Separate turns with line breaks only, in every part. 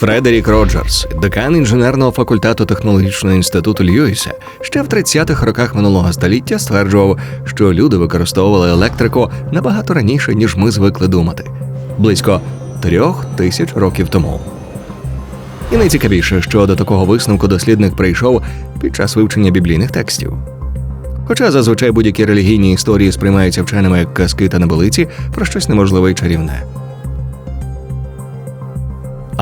Фредерік Роджерс, декан інженерного факультету технологічного інституту Льюіса, ще в 30-х роках минулого століття стверджував, що люди використовували електрику набагато раніше, ніж ми звикли думати близько трьох тисяч років тому. І найцікавіше, що до такого висновку дослідник прийшов під час вивчення біблійних текстів. Хоча зазвичай будь-які релігійні історії сприймаються вченими як казки та небелиці про щось неможливе й чарівне.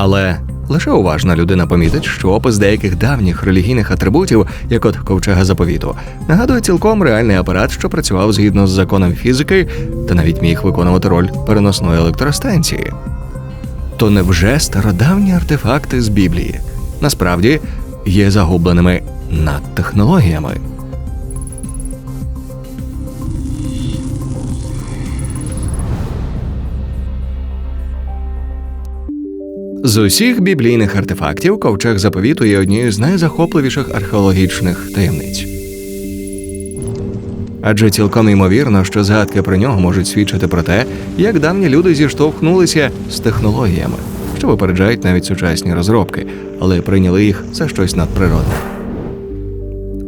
Але лише уважна людина помітить, що опис деяких давніх релігійних атрибутів, як от ковчега заповіту, нагадує цілком реальний апарат, що працював згідно з законом фізики та навіть міг виконувати роль переносної електростанції. То невже стародавні артефакти з Біблії насправді є загубленими над технологіями? З усіх біблійних артефактів ковчег заповіту є однією з найзахопливіших археологічних таємниць. Адже цілком ймовірно, що згадки про нього можуть свідчити про те, як давні люди зіштовхнулися з технологіями, що випереджають навіть сучасні розробки, але прийняли їх за щось надприродне.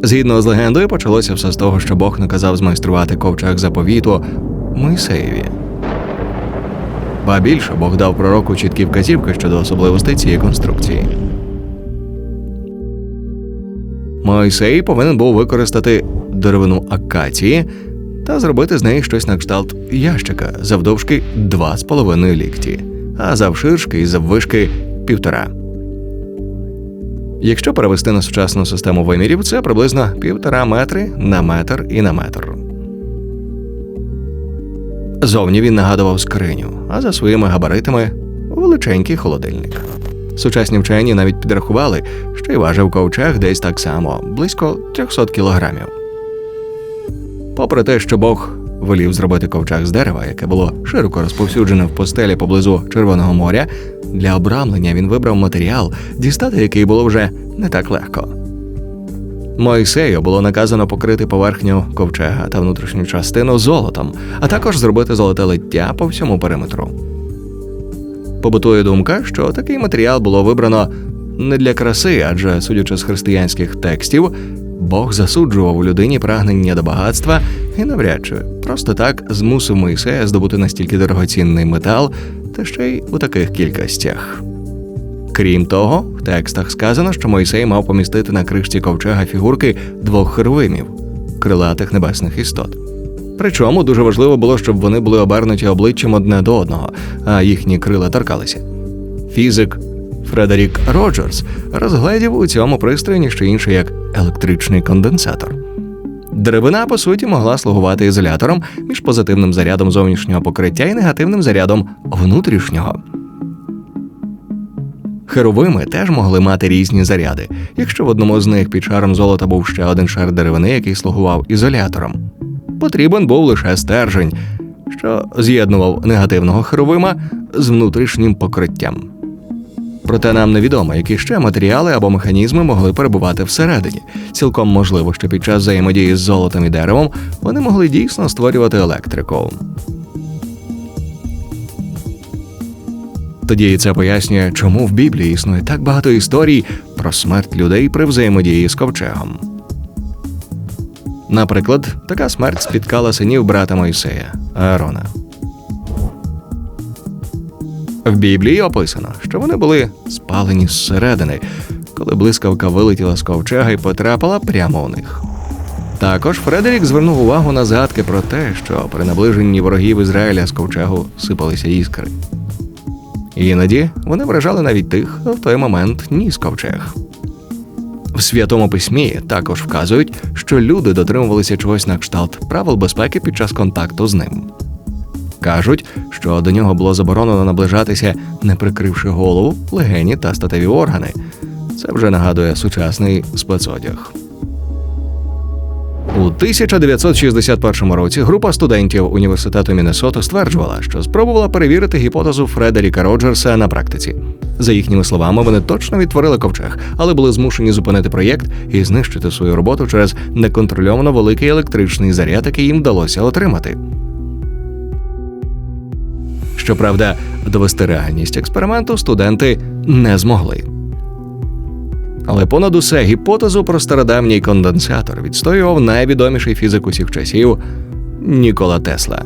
Згідно з легендою, почалося все з того, що Бог наказав змайструвати ковчег заповіту Мойсеєві. Ба більше Бог дав пророку чіткі вказівки щодо особливостей цієї конструкції. Мойсей повинен був використати деревину акації та зробити з неї щось на кшталт ящика завдовжки 2,5 лікті, а завширшки і заввишки півтора. Якщо перевести на сучасну систему вимірів, це приблизно півтора метри на метр і на метр. Зовні він нагадував скриню, а за своїми габаритами величенький холодильник. Сучасні вчені навіть підрахували, що й важив ковчег десь так само, близько 300 кілограмів. Попри те, що Бог волів зробити ковчег з дерева, яке було широко розповсюджене в постелі поблизу Червоного моря, для обрамлення він вибрав матеріал, дістати який було вже не так легко. Мойсею було наказано покрити поверхню ковчега та внутрішню частину золотом, а також зробити золоте лиття по всьому периметру. Побутує думка, що такий матеріал було вибрано не для краси, адже, судячи з християнських текстів, Бог засуджував у людині прагнення до багатства і навряд чи просто так змусив Мойсея здобути настільки дорогоцінний метал, та ще й у таких кількостях. Крім того, в текстах сказано, що Мойсей мав помістити на кришці ковчега фігурки двох херувимів крилатих небесних істот. Причому дуже важливо було, щоб вони були обернуті обличчям одне до одного, а їхні крила торкалися. Фізик Фредерік Роджерс розгледів у цьому пристрої ніщо інше як електричний конденсатор. Деревина, по суті, могла слугувати ізолятором між позитивним зарядом зовнішнього покриття і негативним зарядом внутрішнього. Херовими теж могли мати різні заряди, якщо в одному з них під шаром золота був ще один шар деревини, який слугував ізолятором. Потрібен був лише стержень, що з'єднував негативного херовима з внутрішнім покриттям. Проте нам невідомо, які ще матеріали або механізми могли перебувати всередині. Цілком можливо, що під час взаємодії з золотом і деревом вони могли дійсно створювати електрику. Тоді це пояснює, чому в Біблії існує так багато історій про смерть людей при взаємодії з ковчегом. Наприклад, така смерть спіткала синів брата Мойсея Аарона. В Біблії описано, що вони були спалені зсередини, коли блискавка вилетіла з ковчега і потрапила прямо у них. Також Фредерік звернув увагу на згадки про те, що при наближенні ворогів Ізраїля з ковчегу сипалися іскри. Іноді вони вражали навіть тих, хто в той момент ніс ковчег. В святому письмі також вказують, що люди дотримувалися чогось на кшталт правил безпеки під час контакту з ним. Кажуть, що до нього було заборонено наближатися, не прикривши голову, легені та статеві органи. Це вже нагадує сучасний спецодяг. У 1961 році група студентів університету Міннесоти стверджувала, що спробувала перевірити гіпотезу Фредеріка Роджерса на практиці. За їхніми словами, вони точно відтворили ковчег, але були змушені зупинити проєкт і знищити свою роботу через неконтрольовано великий електричний заряд, який їм вдалося отримати. Щоправда, довести реальність експерименту студенти не змогли. Але понад усе гіпотезу про стародавній конденсатор відстоював найвідоміший фізик усіх часів Нікола Тесла.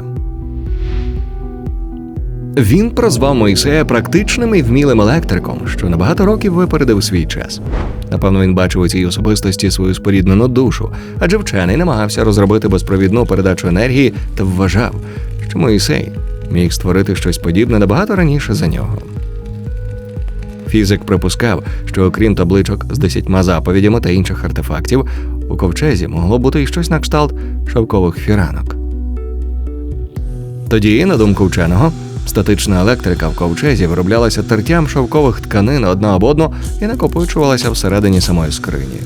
Він прозвав Мойсея практичним і вмілим електриком, що на багато років випередив свій час. Напевно, він бачив у цій особистості свою споріднену душу, адже вчений намагався розробити безпровідну передачу енергії та вважав, що Мойсей міг створити щось подібне набагато раніше за нього. Фізик припускав, що окрім табличок з десятьма заповідями та інших артефактів, у ковчезі могло бути і щось на кшталт шовкових фіранок. Тоді, на думку вченого, статична електрика в ковчезі вироблялася тертям шовкових тканин одна об одну і накопичувалася всередині самої скрині.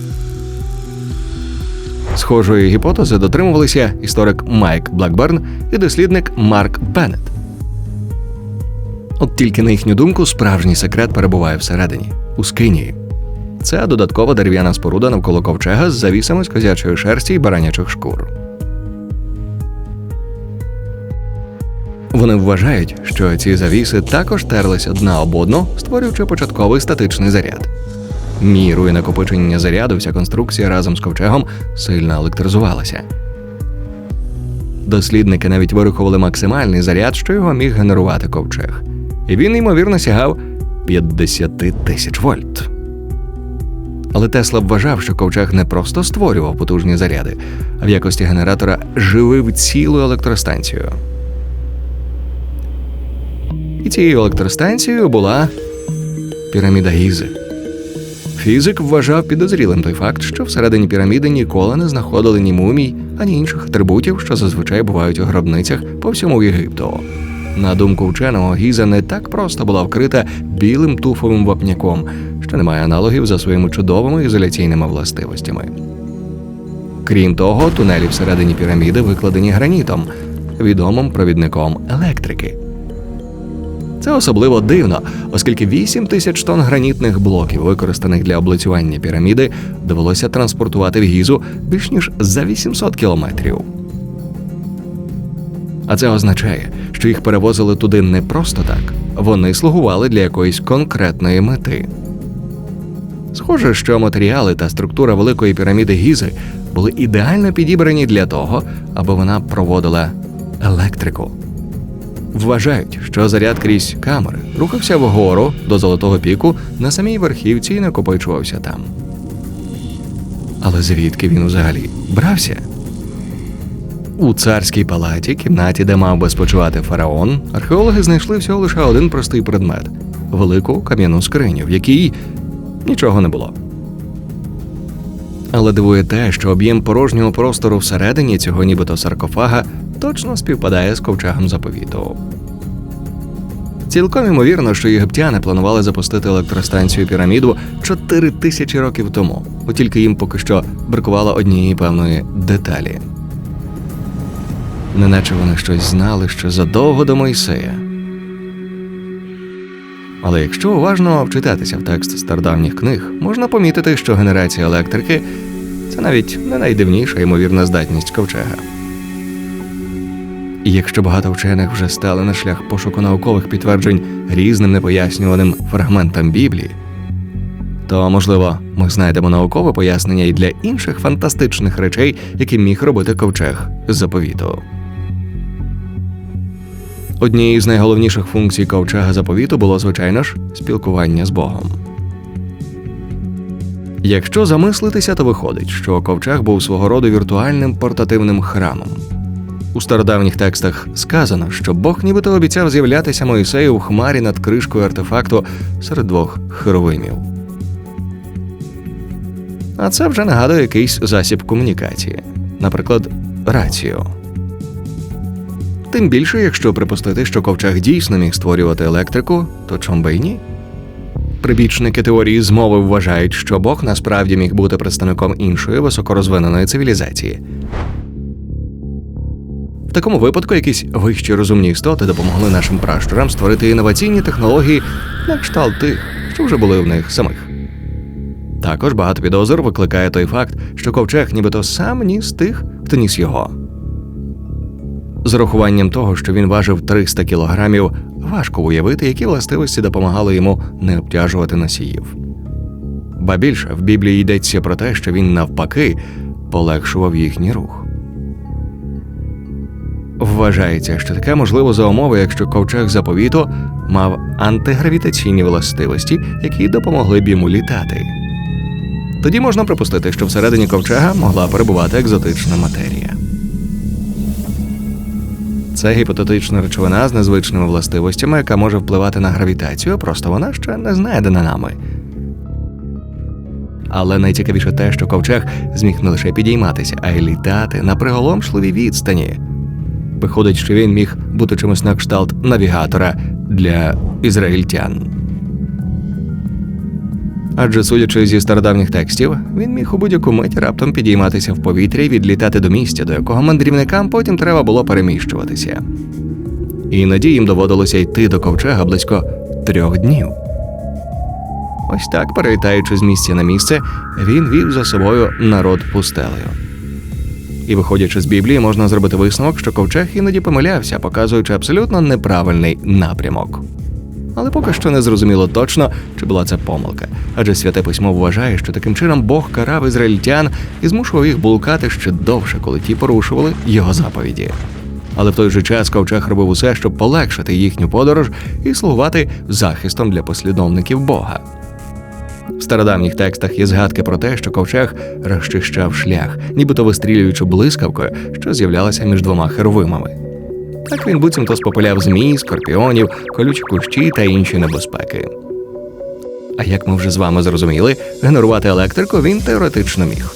Схожої гіпотези дотримувалися історик Майк Блекберн і дослідник Марк Беннет. От тільки на їхню думку справжній секрет перебуває всередині у скинії. Це додаткова дерев'яна споруда навколо ковчега з завісами з козячої шерсті і баранячих шкур. Вони вважають, що ці завіси також терлись одна об одну, створюючи початковий статичний заряд. Мірою накопичення заряду вся конструкція разом з ковчегом сильно електризувалася. Дослідники навіть вирахували максимальний заряд, що його міг генерувати ковчег. Він, ймовірно, сягав 50 тисяч вольт. Але Тесла вважав, що ковчег не просто створював потужні заряди, а в якості генератора живив цілу електростанцію. І цією електростанцією була піраміда Гізи. Фізик вважав підозрілим той факт, що всередині піраміди ніколи не знаходили ні мумій, ані інших атрибутів, що зазвичай бувають у гробницях по всьому Єгипту. На думку вченого, Гіза не так просто була вкрита білим туфовим вапняком, що не має аналогів за своїми чудовими ізоляційними властивостями. Крім того, тунелі всередині піраміди викладені гранітом, відомим провідником електрики. Це особливо дивно, оскільки 8 тисяч тонн гранітних блоків, використаних для облицювання піраміди, довелося транспортувати в гізу більш ніж за 800 кілометрів. А це означає, що їх перевозили туди не просто так, вони слугували для якоїсь конкретної мети. Схоже, що матеріали та структура великої піраміди Гізи були ідеально підібрані для того, аби вона проводила електрику. Вважають, що заряд крізь камери рухався вгору до золотого піку на самій верхівці і накопичувався там. Але звідки він взагалі брався? У царській палаті, кімнаті, де мав би спочивати фараон, археологи знайшли всього лише один простий предмет велику кам'яну скриню, в якій нічого не було. Але дивує те, що об'єм порожнього простору всередині цього нібито саркофага точно співпадає з ковчегом заповіту. Цілком ймовірно, що єгиптяни планували запустити електростанцію піраміду 4 тисячі років тому, от тільки їм поки що бракувало однієї певної деталі. Неначе вони щось знали ще задовго до Мойсея. Але якщо уважно вчитатися в текст стародавніх книг, можна помітити, що генерація електрики це навіть не найдивніша ймовірна здатність ковчега. І якщо багато вчених вже стали на шлях пошуку наукових підтверджень різним непояснюваним фрагментам Біблії, то, можливо, ми знайдемо наукове пояснення і для інших фантастичних речей, які міг робити ковчег з заповіту. Однією з найголовніших функцій ковчега заповіту було, звичайно ж, спілкування з Богом. Якщо замислитися, то виходить, що ковчег був свого роду віртуальним портативним храмом. У стародавніх текстах сказано, що Бог нібито обіцяв з'являтися Моїсею в хмарі над кришкою артефакту серед двох херовимів. А це вже нагадує якийсь засіб комунікації, наприклад, рацію. Тим більше, якщо припустити, що ковчег дійсно міг створювати електрику, то чом би й ні? Прибічники теорії змови вважають, що Бог насправді міг бути представником іншої високорозвиненої цивілізації. В такому випадку якісь вищі розумні істоти допомогли нашим пращурам створити інноваційні технології на кшталт тих, що вже були в них самих. Також багато підозр викликає той факт, що ковчег нібито сам ніс тих, хто ніс його. З урахуванням того, що він важив 300 кілограмів, важко уявити, які властивості допомагали йому не обтяжувати носіїв. Ба більше в Біблії йдеться про те, що він навпаки полегшував їхній рух. Вважається, що таке можливо за умови, якщо ковчег заповіту мав антигравітаційні властивості, які допомогли б йому літати. Тоді можна припустити, що всередині ковчега могла перебувати екзотична матерія. Це гіпотетична речовина з незвичними властивостями, яка може впливати на гравітацію, просто вона ще не знайдена нами. Але найцікавіше те, що ковчег зміг не лише підійматися, а й літати на приголомшливій відстані. Виходить, що він міг бути чимось на кшталт навігатора для ізраїльтян. Адже, судячи зі стародавніх текстів, він міг у будь-яку мить раптом підійматися в повітря і відлітати до місця, до якого мандрівникам потім треба було переміщуватися. Іноді їм доводилося йти до ковчега близько трьох днів. Ось так, перелітаючи з місця на місце, він вів за собою народ пустелею. І, виходячи з Біблії, можна зробити висновок, що ковчег іноді помилявся, показуючи абсолютно неправильний напрямок. Але поки що не зрозуміло точно, чи була це помилка, адже святе письмо вважає, що таким чином Бог карав ізраїльтян і змушував їх блукати ще довше, коли ті порушували його заповіді. Але в той же час ковчег робив усе, щоб полегшити їхню подорож і слугувати захистом для послідовників Бога. В стародавніх текстах є згадки про те, що ковчег розчищав шлях, нібито вистрілюючи блискавкою, що з'являлася між двома херовимами. Так він буцімто спопиляв змій, скорпіонів, колючі кущі та інші небезпеки. А як ми вже з вами зрозуміли, генерувати електрику він теоретично міг.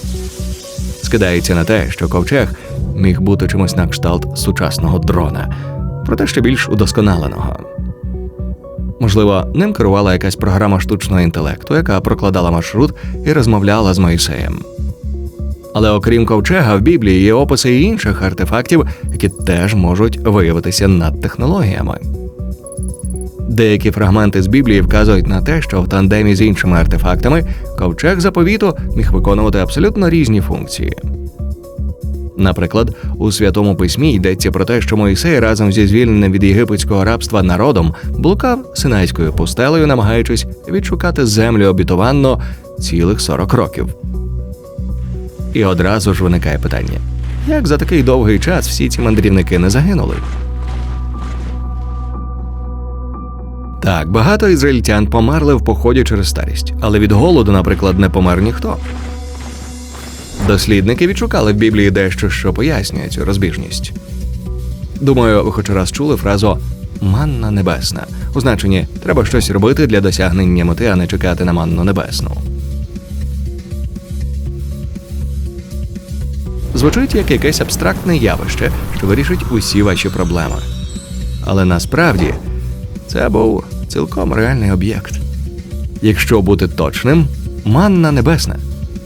Скидається на те, що ковчег міг бути чимось на кшталт сучасного дрона, проте ще більш удосконаленого. Можливо, ним керувала якась програма штучного інтелекту, яка прокладала маршрут і розмовляла з Моїсеєм. Але окрім ковчега, в Біблії є описи і інших артефактів, які теж можуть виявитися над технологіями. Деякі фрагменти з Біблії вказують на те, що в тандемі з іншими артефактами ковчег заповіту міг виконувати абсолютно різні функції. Наприклад, у святому письмі йдеться про те, що Моїсей разом зі звільненим від єгипетського рабства народом блукав синайською пустелею, намагаючись відшукати землю обітованно цілих 40 років. І одразу ж виникає питання: як за такий довгий час всі ці мандрівники не загинули? Так, багато ізраїльтян померли в поході через старість, але від голоду, наприклад, не помер ніхто. Дослідники відшукали в Біблії дещо, що пояснює цю розбіжність. Думаю, ви хоч раз чули фразу манна небесна у значенні треба щось робити для досягнення мети, а не чекати на манну небесну. Звучить як якесь абстрактне явище, що вирішить усі ваші проблеми. Але насправді це був цілком реальний об'єкт. Якщо бути точним, манна небесна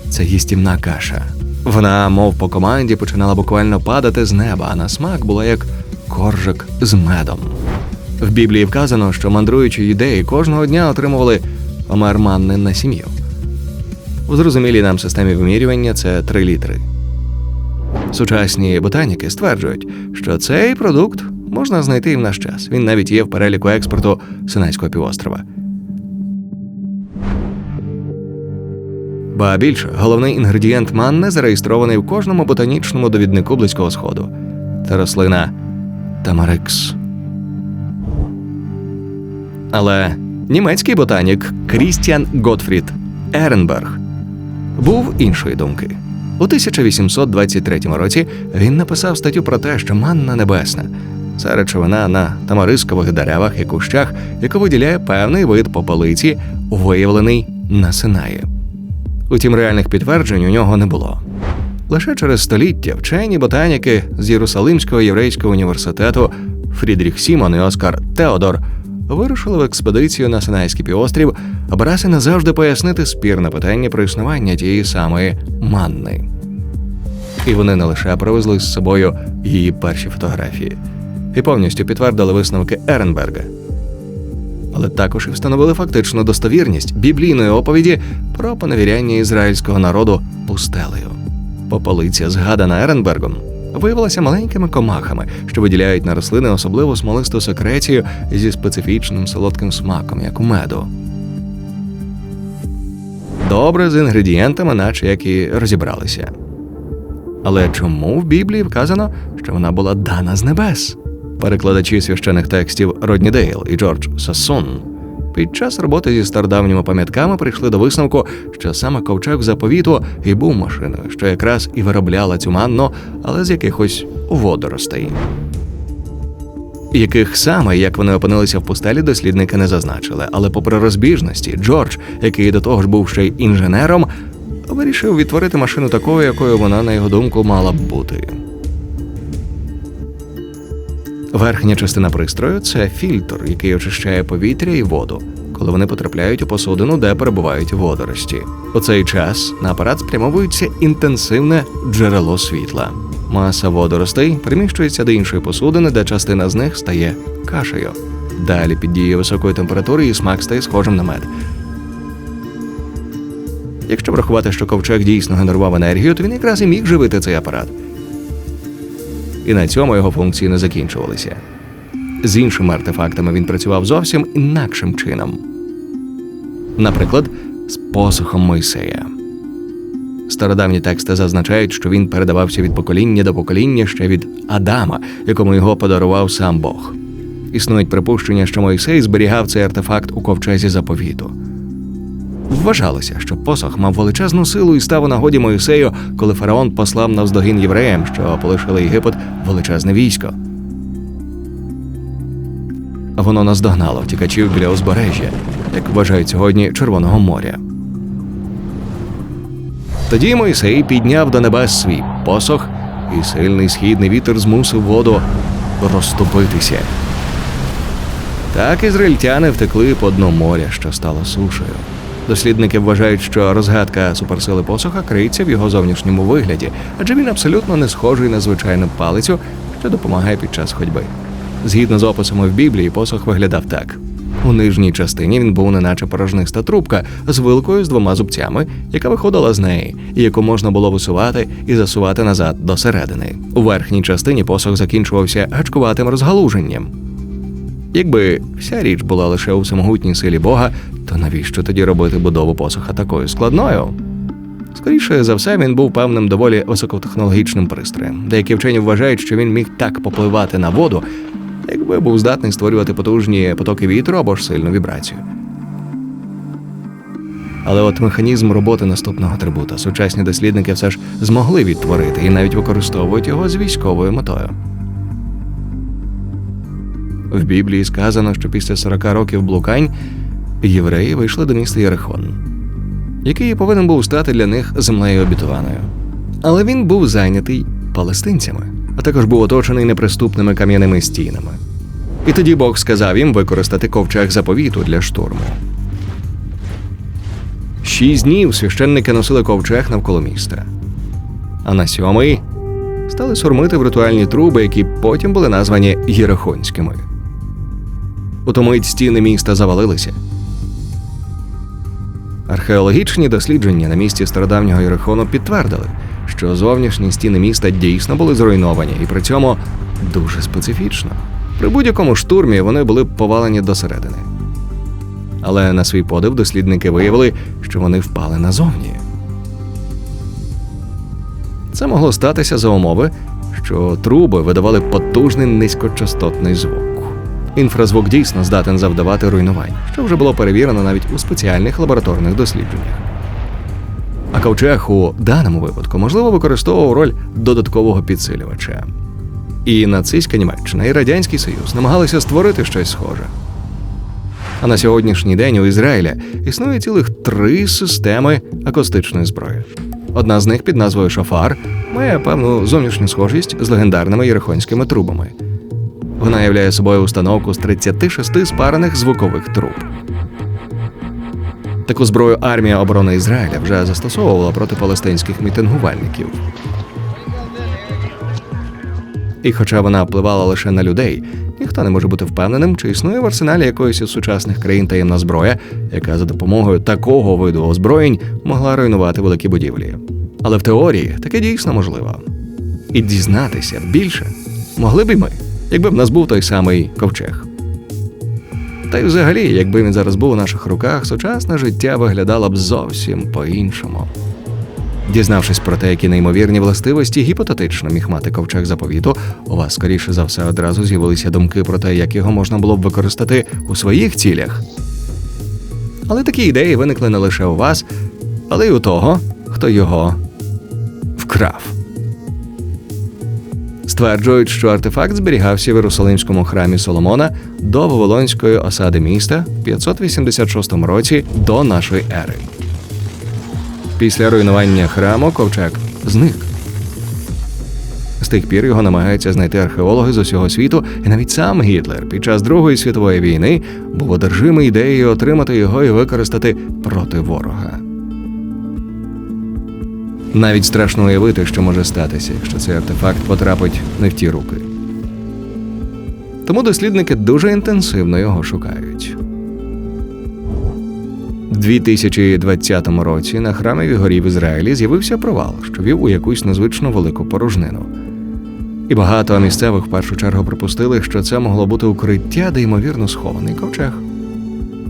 це їстівна каша. Вона, мов по команді, починала буквально падати з неба, а на смак була як коржик з медом. В Біблії вказано, що мандруючі юдеї кожного дня отримували омер манни на сім'ю. У зрозумілій нам системі вимірювання це 3 літри. Сучасні ботаніки стверджують, що цей продукт можна знайти і в наш час. Він навіть є в переліку експорту Синайського півострова. Ба більше, головний інгредієнт манни зареєстрований в кожному ботанічному довіднику близького сходу. Це рослина Тамарикс. Але німецький ботанік Крістіан Готфрід Еренберг був іншої думки. У 1823 році він написав статтю про те, що манна небесна це речовина на тамарискових деревах і кущах, яка виділяє певний вид попелиці, виявлений на Синаї. Утім, реальних підтверджень у нього не було. Лише через століття вчені ботаніки з Єрусалимського єврейського університету Фрідріх Сімон і Оскар Теодор вирушили в експедицію на Синайський півострів, аби раз і назавжди пояснити спірне питання про існування тієї самої манни. І вони не лише привезли з собою її перші фотографії і повністю підтвердили висновки Еренберга, але також і встановили фактичну достовірність біблійної оповіді про поневіряння ізраїльського народу пустелею. Пополиця, згадана Еренбергом, виявилася маленькими комахами, що виділяють на рослини особливу смолисту секрецію зі специфічним солодким смаком, як у меду. Добре з інгредієнтами, наче як і розібралися. Але чому в Біблії вказано, що вона була дана з небес? Перекладачі священих текстів Родні Дейл і Джордж Сассон під час роботи зі стародавніми пам'ятками прийшли до висновку, що саме ковчег заповіту і був машиною, що якраз і виробляла цю манну, але з якихось водоростей. Яких саме, як вони опинилися в пустелі, дослідники не зазначили. Але, попри розбіжності, Джордж, який до того ж був ще й інженером, вирішив відтворити машину такою, якою вона, на його думку, мала б бути. Верхня частина пристрою це фільтр, який очищає повітря і воду, коли вони потрапляють у посудину, де перебувають водорості. У цей час на апарат спрямовується інтенсивне джерело світла. Маса водоростей переміщується до іншої посудини, де частина з них стає кашею. Далі під дією високої температури і смак стає схожим на мед. Якщо врахувати, що ковчег дійсно генерував енергію, то він якраз і міг живити цей апарат. І на цьому його функції не закінчувалися. З іншими артефактами він працював зовсім інакшим чином. Наприклад, з посохом Мойсея. Стародавні тексти зазначають, що він передавався від покоління до покоління ще від Адама, якому його подарував сам Бог. Існують припущення, що Мойсей зберігав цей артефакт у ковчезі заповіту. Вважалося, що посох мав величезну силу і став у нагоді Моїсею, коли фараон послав навздогін євреям, що полишили Єгипет величезне військо. Воно наздогнало втікачів біля узбережжя, як вважають сьогодні Червоного моря. Тоді Мойсей підняв до небес свій посох, і сильний східний вітер змусив воду розступитися. Так ізраїльтяни втекли по дну моря, що стало сушею. Дослідники вважають, що розгадка суперсили посоха криється в його зовнішньому вигляді, адже він абсолютно не схожий на звичайну палицю, що допомагає під час ходьби. Згідно з описами в Біблії, посох виглядав так. У нижній частині він був неначе порожниста трубка з вилкою з двома зубцями, яка виходила з неї, і яку можна було висувати і засувати назад до середини. У верхній частині посох закінчувався гачкуватим розгалуженням. Якби вся річ була лише у самогутній силі Бога, то навіщо тоді робити будову посоха такою складною? Скоріше за все, він був певним доволі високотехнологічним пристроєм. Деякі вчені вважають, що він міг так попливати на воду, якби був здатний створювати потужні потоки вітру або ж сильну вібрацію. Але от механізм роботи наступного атрибута сучасні дослідники все ж змогли відтворити і навіть використовують його з військовою метою. В Біблії сказано, що після 40 років блукань євреї вийшли до міста Єрихон, який повинен був стати для них землею обітованою. Але він був зайнятий палестинцями, а також був оточений неприступними кам'яними стінами. І тоді Бог сказав їм використати ковчег заповіту для штурму. Шість днів священники носили ковчег навколо міста. А на сьомий стали сурмити в ритуальні труби, які потім були названі Єрихонськими. У тому мить стіни міста завалилися. Археологічні дослідження на місці стародавнього Єрихону підтвердили, що зовнішні стіни міста дійсно були зруйновані і при цьому дуже специфічно. При будь-якому штурмі вони були б повалені досередини. Але на свій подив дослідники виявили, що вони впали назовні. Це могло статися за умови, що труби видавали потужний низькочастотний звук. Інфразвук дійсно здатен завдавати руйнувань, що вже було перевірено навіть у спеціальних лабораторних дослідженнях. А ковчег у даному випадку можливо використовував роль додаткового підсилювача. І нацистська Німеччина, і Радянський Союз намагалися створити щось схоже. А на сьогоднішній день у Ізраїля існує цілих три системи акустичної зброї. Одна з них під назвою Шофар має певну зовнішню схожість з легендарними єрихонськими трубами. Вона являє собою установку з 36 спарених звукових труб. Таку зброю армія оборони Ізраїля вже застосовувала проти палестинських мітингувальників. І хоча вона впливала лише на людей, ніхто не може бути впевненим, чи існує в арсеналі якоїсь із сучасних країн таємна зброя, яка за допомогою такого виду озброєнь могла руйнувати великі будівлі. Але в теорії таке дійсно можливо. і дізнатися більше могли б і ми, якби в нас був той самий ковчег. Та й взагалі, якби він зараз був у наших руках, сучасне життя виглядало б зовсім по-іншому. Дізнавшись про те, які неймовірні властивості гіпотетично міг мати ковчег заповіту, у вас скоріше за все одразу з'явилися думки про те, як його можна було б використати у своїх цілях. Але такі ідеї виникли не лише у вас, але й у того, хто його вкрав. Стверджують, що артефакт зберігався в Єрусалимському храмі Соломона до Вавилонської осади міста в 586 році до нашої ери. Після руйнування храму ковчег зник. З тих пір його намагаються знайти археологи з усього світу, і навіть сам Гітлер під час Другої світової війни був одержимий ідеєю отримати його і використати проти ворога. Навіть страшно уявити, що може статися, якщо цей артефакт потрапить не в ті руки. Тому дослідники дуже інтенсивно його шукають. У 2020 році на храмовій горі в Ізраїлі з'явився провал, що вів у якусь незвично велику порожнину. І багато місцевих в першу чергу припустили, що це могло бути укриття, де ймовірно схований ковчег.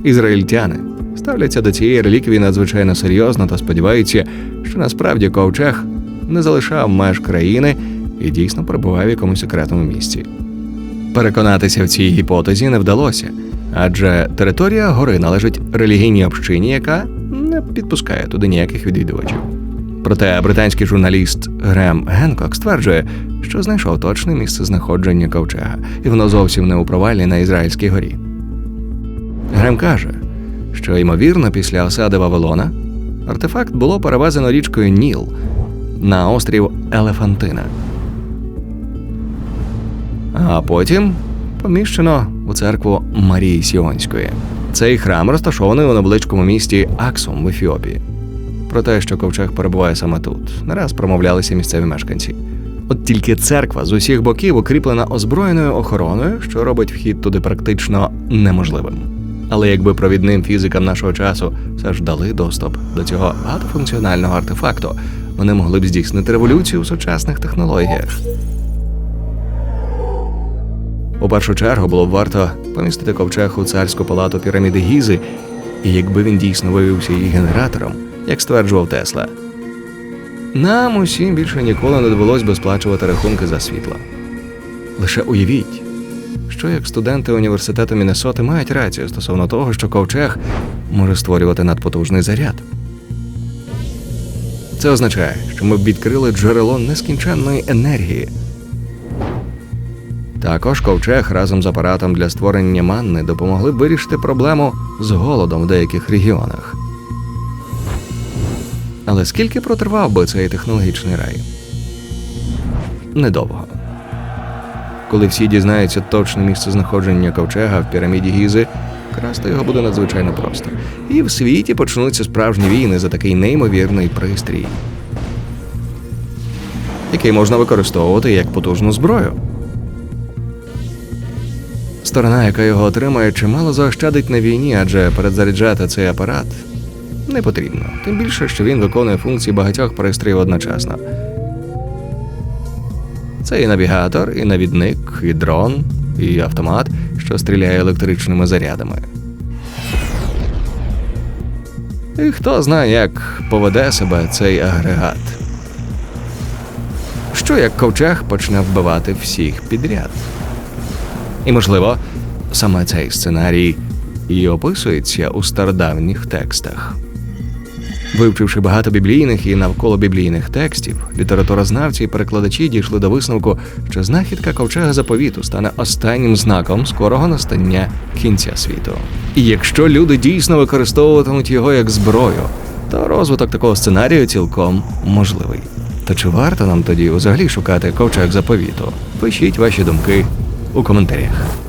Ізраїльтяни ставляться до цієї реліквії надзвичайно серйозно та сподіваються, що насправді ковчег не залишав меж країни і дійсно перебував в якомусь секретному місці. Переконатися в цій гіпотезі не вдалося, адже територія гори належить релігійній общині, яка не підпускає туди ніяких відвідувачів. Проте британський журналіст Грем Генкок стверджує, що знайшов точне місце знаходження ковчега, і воно зовсім не у провалі на Ізраїльській горі. Грем каже, що ймовірно після осади Вавилона артефакт було перевезено річкою Ніл на острів Елефантина. А потім поміщено у церкву Марії Сіонської. Цей храм розташований у невеличкому місті Аксум в Ефіопії. Про те, що ковчег перебуває саме тут, не раз промовлялися місцеві мешканці. От тільки церква з усіх боків укріплена озброєною охороною, що робить вхід туди практично неможливим. Але якби провідним фізикам нашого часу все ж дали доступ до цього багатофункціонального артефакту, вони могли б здійснити революцію у сучасних технологіях. У першу чергу було б варто помістити ковчег у царську палату піраміди Гізи, і якби він дійсно виявився її генератором, як стверджував Тесла, нам усім більше ніколи не довелось би сплачувати рахунки за світло. Лише уявіть, що як студенти університету Міннесоти мають рацію стосовно того, що ковчег може створювати надпотужний заряд. Це означає, що ми б відкрили джерело нескінченної енергії. Також ковчег разом з апаратом для створення манни допомогли б вирішити проблему з голодом в деяких регіонах. Але скільки протривав би цей технологічний рай? Недовго. Коли всі дізнаються точне місце знаходження ковчега в піраміді Гізи, красти його буде надзвичайно просто. І в світі почнуться справжні війни за такий неймовірний пристрій, який можна використовувати як потужну зброю. Сторона, яка його отримає, чимало заощадить на війні, адже перезаряджати цей апарат не потрібно. Тим більше, що він виконує функції багатьох пристроїв одночасно. Це і навігатор, і навідник, і дрон, і автомат, що стріляє електричними зарядами. І хто знає, як поведе себе цей агрегат. Що як ковчег почне вбивати всіх підряд? І, можливо, саме цей сценарій і описується у стародавніх текстах. Вивчивши багато біблійних і навколо біблійних текстів, літературознавці і перекладачі дійшли до висновку, що знахідка ковчега заповіту стане останнім знаком скорого настання кінця світу. І якщо люди дійсно використовуватимуть його як зброю, то розвиток такого сценарію цілком можливий. То чи варто нам тоді взагалі шукати ковчег заповіту? Пишіть ваші думки у коментарях.